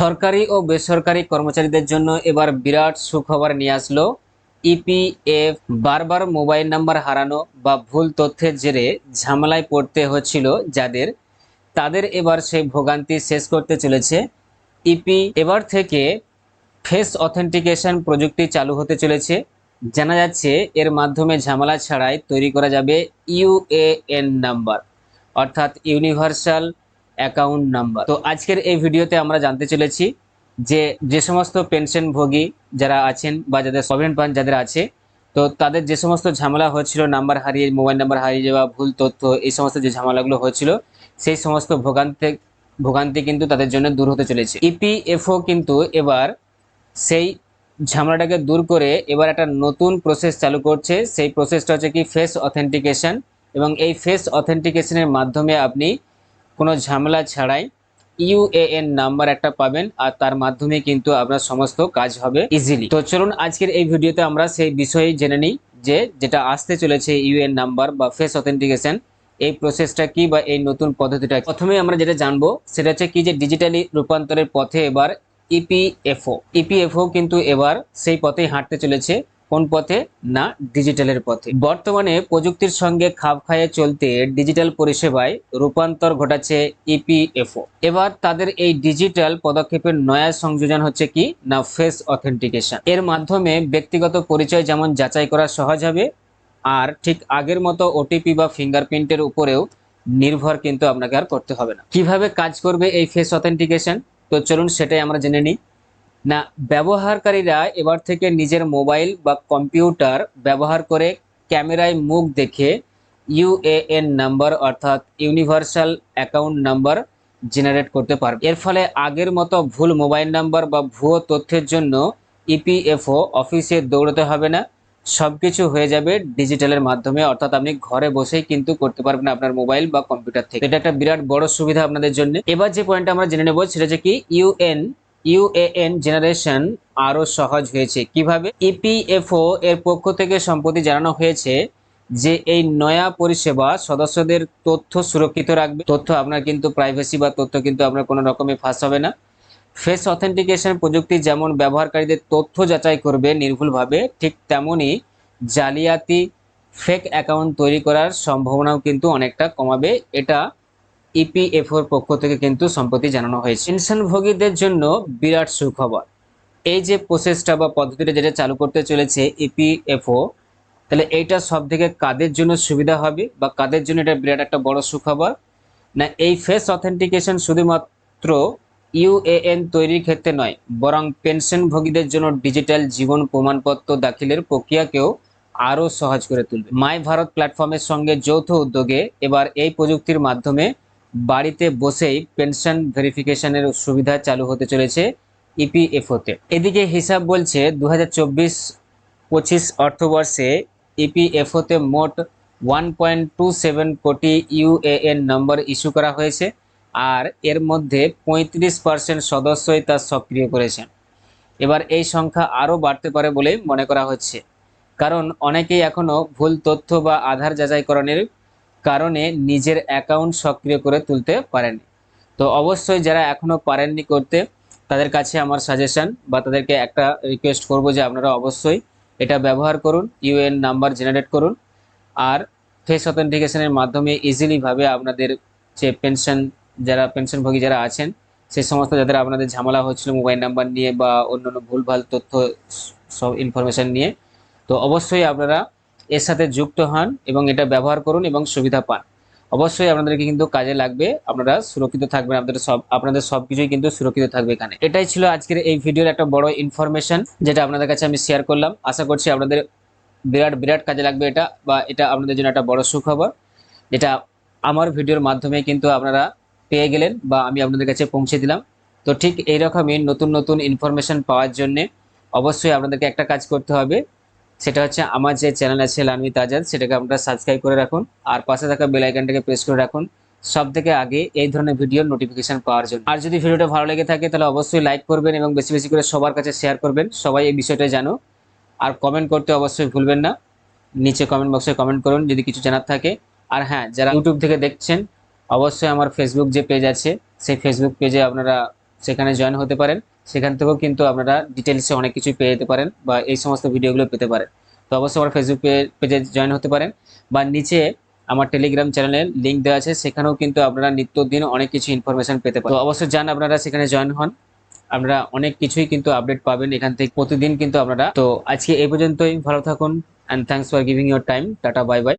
সরকারি ও বেসরকারি কর্মচারীদের জন্য এবার বিরাট সুখবর নিয়ে আসলো ইপিএফ। বারবার মোবাইল নাম্বার হারানো বা ভুল তথ্যের জেরে ঝামেলায় পড়তে হচ্ছিল যাদের। তাদের এবার সেই ভোগান্তি শেষ করতে চলেছে। ইপি এবার থেকে ফেস অথেন্টিকেশন প্রযুক্তি চালু হতে চলেছে। জানা যাচ্ছে, এর মাধ্যমে ঝামেলা ছাড়াই তৈরি করা যাবে ইউএএন নাম্বার, অর্থাৎ ইউনিভার্সাল অ্যাকাউন্ট নাম্বার তো আজকের এই ভিডিওতে আমরা জানতে চলেছি যে যে সমস্ত পেনশনভোগী যারা আছেন বা যাদের সভেন পান যাদের আছে, তো তাদের যে সমস্ত ঝামেলা হচ্ছিল নাম্বার হারিয়ে মোবাইল নাম্বার হারিয়ে যাওয়া, ভুল তথ্য, এই সমস্ত যে ঝামেলাগুলো হচ্ছিল, সেই সমস্ত ভোগান্তি ভোগান্তি কিন্তু তাদের জন্য দূর হতে চলেছে। ইপিএফও কিন্তু এবার সেই ঝামেলাটাকে দূর করে এবার একটা নতুন প্রসেস চালু করছে। সেই প্রসেসটা হচ্ছে কি ফেস অথেন্টিকেশন এবং এই ফেস অথেন্টিকেশনের মাধ্যমে আপনি কোনো ঝামেলা ছাড়াই ইউএএন নাম্বার একটা পাবেন আর তার মাধ্যমে কিন্তু আপনার সমস্ত কাজ হবে ইজিলি তো চলুন আজকের এই ভিডিওতে আমরা সেই বিষয়ে জেনে নিই যে যেটা আসতে চলেছে ইউএন নাম্বার বা ফেস অথেন্টিকেশন এই প্রসেসটা কি বা এই নতুন পদ্ধতিটা? প্রথমে আমরা যেটা জানব সেটা হচ্ছে কি যে ডিজিটালি রূপান্তরের পথে এবার E ইপিএফও ইপিএফও কিন্তু এবার সেই পথেই হাঁটতে চলেছে। কোন পথে? না ডিজিটালের পথে। বর্তমানে প্রযুক্তির সঙ্গে খাপ খাইয়ে চলতে ডিজিটাল পরিষেবায় রূপান্তর ঘটাচ্ছে ইপিএফও এবার তাদের এই ডিজিটাল পদক্ষেপের নয়া সংযোজন হচ্ছে কি? না ফেস অথেন্টিকেশন এর মাধ্যমে ব্যক্তিগত পরিচয় যেমন যাচাই করা সহজ হবে, আর ঠিক আগের মতো ওটিপি বা ফিঙ্গারপ্রিন্টের উপরেও নির্ভর কিন্তু আপনাকে আর করতে হবে না। কীভাবে কাজ করবে এই ফেস অথেন্টিকেশন তো চলুন সেটাই আমরা জেনে নিই। না, ব্যবহারকারীরা এবার থেকে নিজের মোবাইল বা কম্পিউটার ব্যবহার করে ক্যামেরায় মুখ দেখে ইউএএন নাম্বার অর্থাৎ ইউনিভার্সাল অ্যাকাউন্ট নাম্বার জেনারেট করতে পারবে। এর ফলে আগের মতো ভুল মোবাইল নাম্বার বা ভুয়ো তথ্যের জন্য ইপিএফও অফিসে দৌড়তে হবে না। সব কিছু হয়ে যাবে ডিজিটালের মাধ্যমে, অর্থাৎ আপনি ঘরে বসেই কিন্তু করতে পারবেন আপনার মোবাইল বা কম্পিউটার থেকে। এটা একটা বিরাট বড় সুবিধা আপনাদের জন্য। এবার যে পয়েন্টটা আমরা জেনে নেব, সেটা হচ্ছে কি ইউএন ইউএএন জেনারেশন আরও সহজ হয়েছে। কীভাবে? ইপিএফও এর পক্ষ থেকে সম্প্রতি জানানো হয়েছে যে এই নয়া পরিষেবা সদস্যদের তথ্য সুরক্ষিত রাখবে। তথ্য আপনার কিন্তু প্রাইভেসি বা তথ্য কিন্তু আপনার কোনো রকমে ফাঁস হবে না। ফেস অথেন্টিকেশন প্রযুক্তি যেমন ব্যবহারকারীদের তথ্য যাচাই করবে নির্ভুলভাবে, ঠিক তেমনই জালিয়াতি ফেক অ্যাকাউন্ট তৈরি করার সম্ভাবনাও কিন্তু অনেকটা কমাবে। এটা ইপিএফওর পক্ষ থেকে কিন্তু সম্প্রতি জানানো হয়েছে। পেনশনভোগীদের জন্য বিরাট সুখবর। এই যে প্রসেসটা বা পদ্ধতিটা যেটা চালু করতে চলেছে ইপিএফও তাহলে এইটা সব থেকে কাদের জন্য সুবিধা হবে বা কাদের জন্য এটা বিরাট একটা বড় সুখবর? না, এই ফেস অথেন্টিকেশন শুধুমাত্র ইউএএন তৈরির ক্ষেত্রে নয়, বরং পেনশনভোগীদের জন্য ডিজিটাল জীবন প্রমাণপত্র দাখিলের প্রক্রিয়াকেও আরও সহজ করে তুলবে। মাই ভারত প্ল্যাটফর্মের সঙ্গে যৌথ উদ্যোগে এবার এই প্রযুক্তির মাধ্যমে বাড়িতে বসেই পেনশন ভেরিফিকেশনের সুবিধা চালু হতে চলেছে ইপিএফওতে। এদিকে হিসাব বলছে দু হাজার চব্বিশ পঁচিশ অর্থবর্ষে ইপিএফওতে মোট one point two seven crore UAN number issue করা হয়েছে আর এর মধ্যে পঁয়ত্রিশ পার্সেন্ট সদস্যই তা সক্রিয় করেছেন। এবার এই সংখ্যা আরও বাড়তে পারে বলে মনে করা হচ্ছে। কারণ অনেকেই এখনও ভুল তথ্য বা আধার যাচাইকরণের কারণে নিজের অ্যাকাউন্ট সক্রিয় করে তুলতে পারেনি তো অবশ্যই যারা এখনও পারেননি করতে, তাদের কাছে আমার সাজেশন বা তাদেরকে একটা রিকোয়েস্ট করব যে আপনারা অবশ্যই এটা ব্যবহার করুন ইউএন নাম্বার জেনারেট করুন। আর ফেস অথেন্টিকেশনের মাধ্যমে ইজিলিভাবে আপনাদের যে পেনশন যারা পেনশনভোগী যারা আছেন সেই সমস্ত যাদের আপনাদের ঝামেলা হচ্ছিল মোবাইল নাম্বার নিয়ে বা অন্যান্য ভুলভাল তথ্য, সব ইনফরমেশন নিয়ে, তো অবশ্যই আপনারা এর সাথে যুক্ত হন এবং এটা ব্যবহার করুন এবং সুবিধা পান। অবশ্যই আপনাদেরকে কিন্তু কাজে লাগবে, আপনারা সুরক্ষিত থাকবেন, আপনাদের সব আপনাদের সব কিছুই কিন্তু সুরক্ষিত থাকবে এখানে। এটাই ছিল আজকের এই ভিডিওর একটা বড় ইনফরমেশন যেটা আপনাদের কাছে আমি শেয়ার করলাম। আশা করছি আপনাদের বিরাট বিরাট কাজে লাগবে এটা, বা এটা আপনাদের জন্য একটা বড় সুখবর, যেটা আমার ভিডিওর মাধ্যমে কিন্তু আপনারা পেয়ে গেলেন বা আমি আপনাদের কাছে পৌঁছে দিলাম। তো ঠিক এইরকমই নতুন নতুন ইনফরমেশন পাওয়ার জন্যে অবশ্যই আপনাদেরকে একটা কাজ করতে হবে। সেটা হচ্ছে আমার যে চ্যানেল আছে লানমিত আজাদ সেটাকে আপনারা সাবস্ক্রাইব করে রাখুন। আর পাশে থাকা বেল আইকনটাকে প্রেস করে রাখুন। সব থেকে আগে এই ধরনের ভিডিওর নোটিফিকেশন পাওয়ার জন্য। আর যদি ভিডিওটা ভালো লেগে থাকে, তাহলে অবশ্যই লাইক করবেন এবং বেশি বেশি করে সবার কাছে শেয়ার করবেন। সবাই এই বিষয়টা জানো। আর কমেন্ট করতে অবশ্যই ভুলবেন না। নিচে কমেন্ট বক্সে কমেন্ট করুন, যদি কিছু জানার থাকে। আর হ্যাঁ যারা ইউটিউব থেকে দেখছেন, অবশ্যই আমার ফেসবুক যে পেজ আছে, সেই ফেসবুক পেজে আপনারা সেখানে জয়েন হতে পারেন। সেখান থেকেও কিন্তু আপনারা ডিটেলসে অনেক কিছু পেয়ে যেতে পারেন বা এই সমস্ত ভিডিওগুলো পেতে পারেন। তো অবশ্যই আমার ফেসবুক পেজে জয়েন হতে পারেন বা নিচে আমার টেলিগ্রাম চ্যানেলের লিঙ্ক দেওয়া আছে, সেখানেও কিন্তু আপনারা নিত্যদিন অনেক কিছু ইনফরমেশন পেতে পারেন। তো অবশ্যই যান আপনারা, সেখানে জয়েন হন। আপনারা অনেক কিছুই কিন্তু আপডেট পাবেন এখান থেকে। প্রতিদিন কিন্তু আপনারা, তো আজকে এই পর্যন্তই, ভালো থাকুন and thanks for giving your time tata bye bye